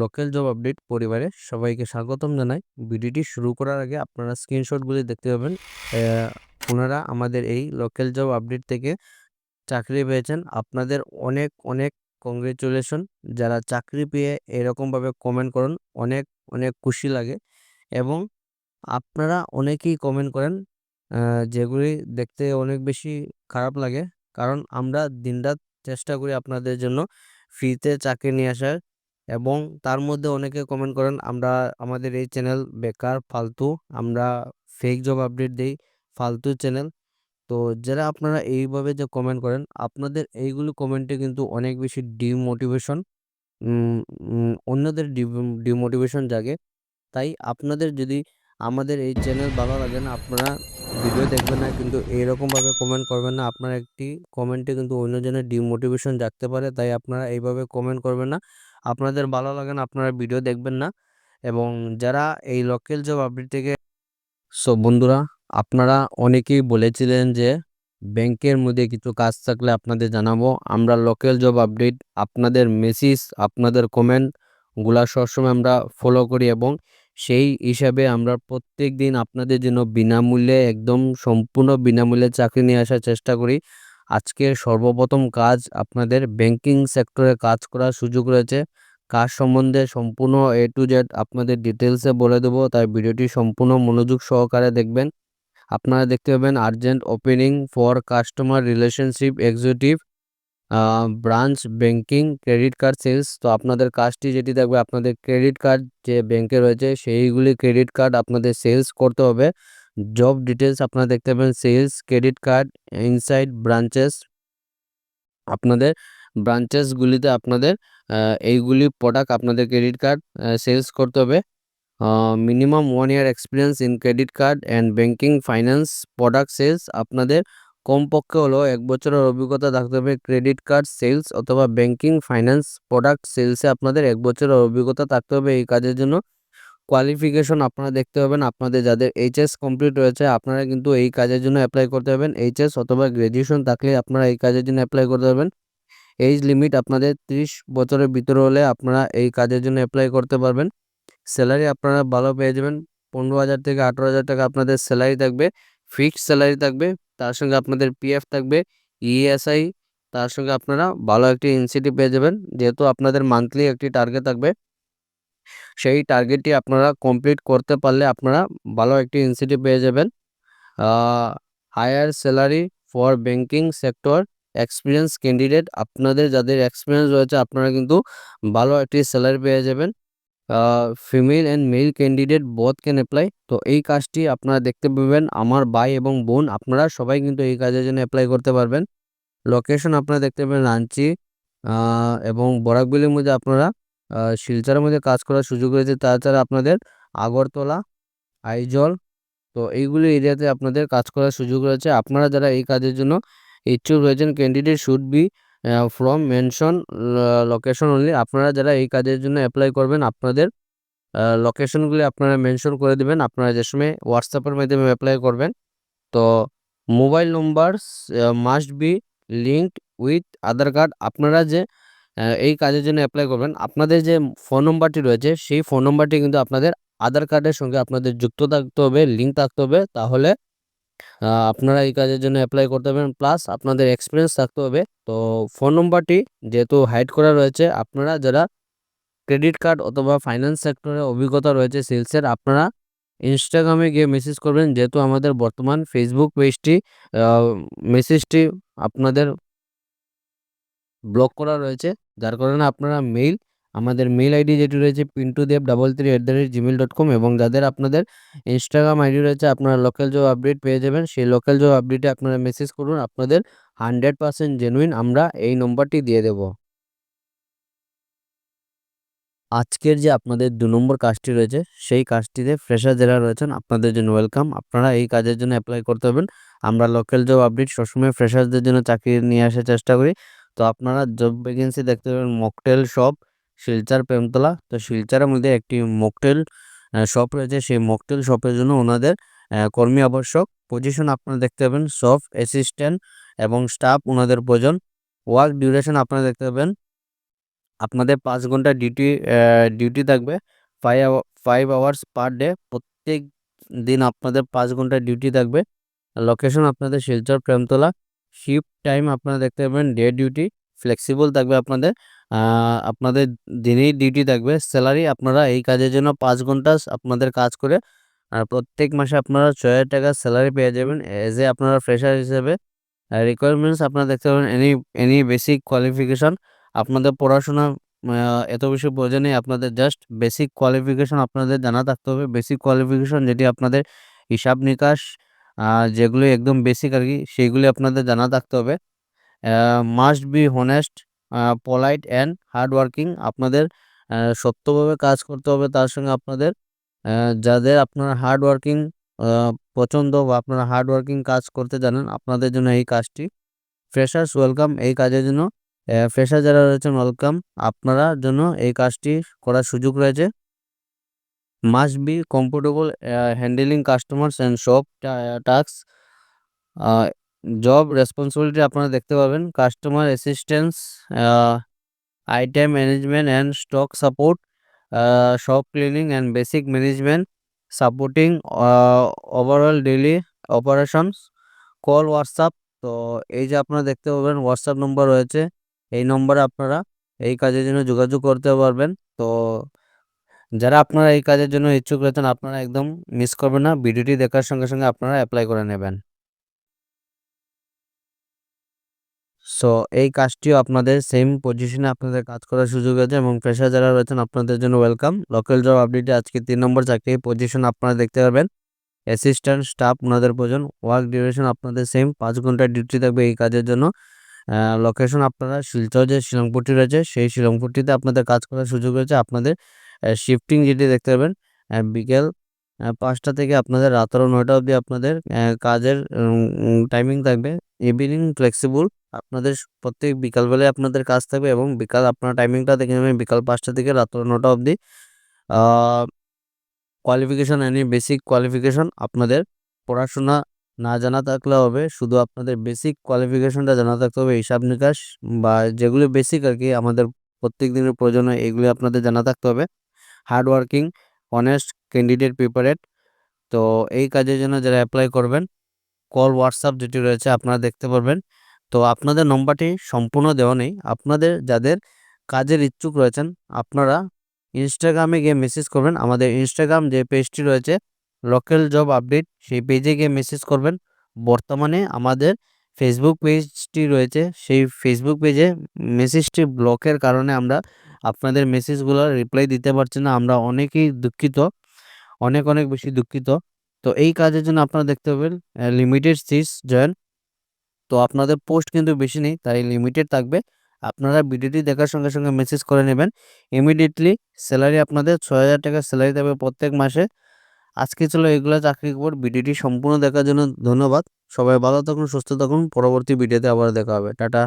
Local job update পরিবারে সবাইকে স্বাগতম জানাই। ভিডিওটি শুরু করার আগে আপনারা স্ক্রিনশটগুলি দেখতে পাবেন। ওনারা আমাদের এই লোকাল জব আপডেট থেকে চাকরি পেয়েছেন। আপনাদের অনেক অনেক কংগ্রেচুলেশন যারা চাকরি পেয়ে এরকমভাবে কমেন্ট করেন, অনেক অনেক খুশি লাগে। এবং আপনারা অনেকেই কমেন্ট করেন যেগুলি দেখতে অনেক বেশি খারাপ লাগে। কারণ আমরা দিনরাত চেষ্টা করি আপনাদের জন্য ফ্রিতে চাকরি নিয়ে আসার। এবং তার মধ্যে অনেকে কমেন্ট করেন, আমরা, আমাদের এই চ্যানেল বেকার, ফালতু, আমরা ফেক জব আপডেট দেই, ফালতু চ্যানেল তো যারা আপনারা এইভাবে যে কমেন্ট করেন, আপনাদের এইগুলো কমেন্টে কিন্তু অনেক বেশি ডিমোটিভেশন অন্যদের ডিমোটিভেশন জাগে। তাই আপনাদের যদি আমাদের এই চ্যানেল ভালো লাগে না, আপনারা ভিডিও দেখবেন না, কিন্তু এইরকমভাবে কমেন্ট করবেন না। আপনার একটি কমেন্টে কিন্তু অন্যজনের ডিমোটিভেশন জাগতে পারে, তাই আপনারা এইভাবে কমেন্ট করবেন না। আপনাদের ভালো লাগে না, আপনারা ভিডিও দেখবেন না। এবং যারা এই লোকাল জব আপডেট থেকে সব বন্ধুরা, আপনারা অনেকেই বলেছিলেন যে, ব্যাংকের মধ্যে কিছু কাজ থাকলে আপনাদের জানাব। আমরা লোকাল জব আপডেট আপনাদের মেসেজ আপনাদের কমেন্টগুলা সবসময় আমরা ফলো করি এবং সেই হিসাবে আমরা প্রত্যেক দিন আপনাদের জন্য বিনামূল্যে, একদম সম্পূর্ণ বিনামূল্যে চাকরি নিয়ে আসার চেষ্টা করি। আজকে সর্বপ্রথম কাজ আপনাদের ব্যাংকিং সেক্টরে কাজ করার সুযোগ রয়েছে। কাজ সম্বন্ধে সম্পূর্ণ এ টু জেড আপনাদের ডিটেলসে বলে দেবো, তাই ভিডিওটি সম্পূর্ণ মনোযোগ সহকারে দেখবেন। আপনারা দেখতে পাবেন urgent opening for customer relationship executive branch banking credit card sales তো আপনাদের কাজটি যেটি থাকবে, আপনাদের ক্রেডিট কার্ড যে ব্যাংকে রয়েছে, সেইগুলি ক্রেডিট কার্ড আপনাদের সেলস করতে হবে। জব ডিটেলস আপনারা দেখতে পাবেন sales credit card inside branches আপনাদের ব্রাঞ্চেসগুলিতে আপনাদের এইগুলি প্রোডাক্ট আপনাদের ক্রেডিট কার্ড সেলস করতে হবে। Minimum one year experience in credit card and banking finance product sales আপনাদের কমপক্ষে হলো এক বছরের অভিজ্ঞতা থাকতে হবে ক্রেডিট কার্ড সেলস অথবা ব্যাঙ্কিং ফাইন্যান্স প্রোডাক্ট সেলসে আপনাদের এক বছরের অভিজ্ঞতা থাকতে হবে এই কাজের জন্য। কোয়ালিফিকেশন আপনারা দেখতে পাবেন। আপনাদের যাদের এইচএস কমপ্লিট রয়েছে, আপনারা কিন্তু এই কাজের জন্য অ্যাপ্লাই করতে পারবেন। এইচএস অথবা গ্র্যাজুয়েশন থাকলে আপনারা এই কাজের জন্য অ্যাপ্লাই করতে পারবেন। এইজ লিমিট আপনাদের ত্রিশ বছরের ভিতরে হলে আপনারা এই কাজের জন্য অ্যাপ্লাই করতে পারবেন। স্যালারি আপনারা ভালো পেয়ে যাবেন। পনেরো হাজার থেকে আঠেরো হাজার টাকা আপনাদের স্যালারি থাকবে। ফিক্সড স্যালারি থাকবে। তার সঙ্গে আপনাদের পিএফ থাকবে। ইএসআই তার সঙ্গে আপনারা ভালো একটি ইনসেন্টিভ পেয়ে যাবেন। যেহেতু আপনাদের মান্থলি একটি টার্গেট থাকবে। সেই টার্গেটটি আপনারা কমপ্লিট করতে পারলে আপনারা ভালো একটি ইনসেন্টিভ পেয়ে যাবেন। Higher salary for banking sector experience candidate আপনাদের যাদের এক্সপিরিয়েন্স রয়েছে আপনারা কিন্তু ভালো একটি স্যালারি পেয়ে যাবেন। Female and male candidate both can apply তো এই কাজটি আপনারা দেখতে পাবেন, আমার ভাই এবং বোন আপনারা সবাই কিন্তু এই কাজের জন্য অ্যাপ্লাই করতে পারবেন। লোকেশন আপনারা দেখতে পাবেন রাঞ্চি এবং বরাকবিলের মধ্যে আপনারা শিলচরের মধ্যে কাজ করার সুযোগ রয়েছে, তাছাড়া আপনাদের আগরতলা, আইজল, তো এইগুলি এরিয়াতে আপনাদের কাজ করার সুযোগ রয়েছে। আপনারা যারা এই কাজের জন্য ইচ্ছুক রয়েছেন candidate should be from mention location only আপনারা যারা এই কাজের জন্য অ্যাপ্লাই করবেন, আপনাদের লোকেশনগুলি আপনারা মেনশন করে দেবেন। আপনারা যে সময় হোয়াটসঅ্যাপের মাধ্যমে অ্যাপ্লাই করবেন, তো mobile number must be linked with Aadhaar card আপনারা যে এই কাজের জন্য অ্যাপ্লাই করবেন। আপনাদের যে ফোন নম্বরটি রয়েছে, সেই ফোন নম্বরটি কিন্তু আপনাদের আধার কার্ডের সঙ্গে আপনাদের যুক্ত থাকতে হবে লিঙ্ক থাকতে হবে। তাহলে আপনারা এই কাজের জন্য অ্যাপ্লাই করতে পারবেন। প্লাস আপনাদের এক্সপিরিয়েন্স থাকতে হবে। তো ফোন নম্বরটি যেহেতু হাইড করা রয়েছে, আপনারা যারা ক্রেডিট কার্ড অথবা ফাইন্যান্স সেক্টরে অভিজ্ঞতা রয়েছে সেলসের আপনারা ইনস্টাগ্রামে গিয়ে মেসেজ করবেন। যেহেতু আমাদের বর্তমান ফেসবুক পেজটি মেসেজটি আপনাদের ব্লক করা রয়েছে। যার কারণে আপনারা মেইল আমাদের মেইল আইডি যেটি রয়েছে Pintu Dev double three at the rate Gmail dot com এবং যাদের আপনাদের ইনস্টাগ্রাম আইডি রয়েছে, আপনারা লোকাল জব আপডেট পেয়ে যাবেন। সেই লোকাল জব আপডেটে আপনারা মেসেজ করুন, আপনাদের হান্ড্রেড পার্সেন্ট জেনুইন আমরা এই নম্বরটি দিয়ে দেব। আজকের যে আপনাদের দু নম্বর কাজটি রয়েছে, সেই কাজটিতে ফ্রেশার যারা রয়েছেন, আপনাদের জন্য ওয়েলকাম আপনারা এই কাজের জন্য অ্যাপ্লাই করতে হবেন আমরা লোকাল জব আপডেট সবসময় ফ্রেশারদের জন্য চাকরি নিয়ে আসার চেষ্টা করি। তো আপনারা জব ভ্যাকেন্সি দেখতে পাবেন মকটেল শপ শিলচার প্রেমতলা। তো শিলচারের মধ্যে একটি মকটেল শপ রয়েছে। সেই মকটেল শপের জন্য ওনাদের কর্মী আবশ্যক। পজিশন আপনারা দেখতে পাবেন শপ অ্যাসিস্ট্যান্ট এবং স্টাফ ওনাদের প্রয়োজন। ওয়ার্ক ডিউরেশন আপনারা দেখতে পাবেন, আপনাদের পাঁচ ঘণ্টা ডিউটি ডিউটি থাকবে। Five five hours per day প্রত্যেক দিন আপনাদের পাঁচ ঘণ্টা ডিউটি থাকবে। লোকেশন আপনাদের শিলচর প্রেমতলা। শিফট টাইম আপনারা দেখতে পাবেন ডে ডিউটি ফ্লেক্সিবল থাকবে আপনাদের। আপনাদের দিনেই ডিউটি থাকবে। স্যালারি আপনারা এই কাজের জন্য পাঁচ ঘণ্টা আপনাদের কাজ করে, আর প্রত্যেক মাসে আপনারা ছয় হাজার টাকা স্যালারি পেয়ে যাবেন। এজ এ আপনারা ফ্রেশার হিসেবে রিকোয়ারমেন্টস আপনারা দেখতে পাবেন এনি এনি বেসিক কোয়ালিফিকেশন আপনাদের পড়াশোনা এত বেশি প্রয়োজন নেই, আপনাদের জাস্ট বেসিক কোয়ালিফিকেশন আপনাদের জানা থাকতে হবে। বেসিক কোয়ালিফিকেশন যেটি আপনাদের হিসাব নিকাশ যেগুলি একদম বেসিক আর কি, সেইগুলি আপনাদের জানা থাকতে হবে। Must be honest polite and hard working আপনাদের সত্যভাবে কাজ করতে হবে তার সঙ্গে আপনাদের যাদের আপনারা হার্ড ওয়ার্কিং পছন্দ বা আপনারা হার্ড ওয়ার্কিং কাজ করতে জানেন, আপনাদের জন্য এই কাজটি। ফ্রেশার্স ওয়েলকাম এই কাজের জন্য ফ্রেশার যারা রয়েছেন ওয়েলকাম আপনারা জন্য এই কাজটি করার সুযোগ রয়েছে। Must be comfortable handling customers and shop task job responsibility আপনারা দেখতে পাবেন। Customer assistance item management and stock support shop cleaning and basic management supporting overall daily operations call WhatsApp তো এই যে আপনারা দেখতে পাবেন হোয়াটসঅ্যাপ নম্বর রয়েছে। এই নম্বরে আপনারা এই কাজের জন্য যোগাযোগ করতে পারবেন। তো যারা আপনারা এই কাজের জন্য ইচ্ছুক রয়েছেন, আপনারা একদম মিস করবেন না। ভিডিওটি দেখার সঙ্গে সঙ্গে আপনারা অ্যাপ্লাই করে নেবেন। সো এই কাজটিও আপনাদের সেম পজিশনে আপনাদের কাজ করার সুযোগ আছে এবং পেশা যারা রয়েছেন, আপনাদের জন্য ওয়েলকাম লোকাল জব আপডেটে আজকে তিন নম্বর চাকরি পজিশন আপনারা দেখতে পারবেন। অ্যাসিস্ট্যান্ট স্টাফ ওনাদের প্রয়োজন। ওয়ার্ক ডিউরেশন আপনাদের সেম পাঁচ ঘণ্টার ডিউটি থাকবে এই কাজের জন্য। লোকেশন আপনারা শিলচর যে শিলংপুরটি রয়েছে, সেই শিলংপুরটিতে আপনাদের কাজ করার সুযোগ রয়েছে। আপনাদের শিফটিং যেটি দেখতে পাবেন বিকেল পাঁচটা থেকে আপনাদের রাতেরও নয়টা অবধি আপনাদের কাজের টাইমিং থাকবে। ইভিনিং ফ্লেক্সিবল আপনাদের প্রত্যেক বিকালবেলায় আপনাদের কাজ থাকবে এবং বিকাল আপনার টাইমিংটা দেখে নেবেন, বিকাল পাঁচটা থেকে রাত নটা অবধি। কোয়ালিফিকেশন এনি বেসিক কোয়ালিফিকেশন আপনাদের পড়াশোনা না জানা থাকলে হবে, শুধু আপনাদের বেসিক কোয়ালিফিকেশনটা জানা থাকতে হবে, হিসাব নিকাশ বা যেগুলো বেসিক আর কি, আমাদের প্রত্যেক দিনের প্রয়োজন হয় এগুলি আপনাদের জানা থাকতে হবে। Hard working honest candidate preferred তো এই কাজের জন্য যারা অ্যাপ্লাই করবেন কল হোয়াটসঅ্যাপ যেটি রয়েছে আপনারা দেখতে পারবেন। তো আপনাদের নম্বরটি সম্পূর্ণ দেওয়া নেই। আপনাদের যাদের কাজের ইচ্ছুক রয়েছেন, আপনারা ইনস্টাগ্রামে গিয়ে মেসেজ করবেন। আমাদের ইনস্টাগ্রাম যে পেজটি রয়েছে লোকাল জব আপডেট সেই পেজে গিয়ে মেসেজ করবেন। বর্তমানে আমাদের ফেসবুক পেজটি রয়েছে, সেই ফেসবুক পেজে মেসেজটি ব্লকের কারণে আমরা আপনাদের মেসেজগুলো রিপ্লাই দিতে পারছি না, আমরা অনেকেই দুঃখিত, অনেক অনেক বেশি দুঃখিত। তো এই কাজের জন্য আপনারা দেখতে পাবেন লিমিটেড সিটস জয়েন তো আপনাদের পোস্ট কিন্তু বেশি নেই, তাই লিমিটেড থাকবে। আপনারা ভিডিওটি দেখার সঙ্গে সঙ্গে মেসেজ করে নেবেন। ইমিডিয়েটলি স্যালারি আপনাদের ছয় হাজার টাকা স্যালারি দেবে প্রত্যেক মাসে। আজকে ছিল এগুলো চাকরি খবর ভিডিওটি সম্পূর্ণ দেখার জন্য ধন্যবাদ। সবাই ভালো থাকুন, সুস্থ থাকুন, পরবর্তী ভিডিওতে আবার দেখা হবে। টাটা।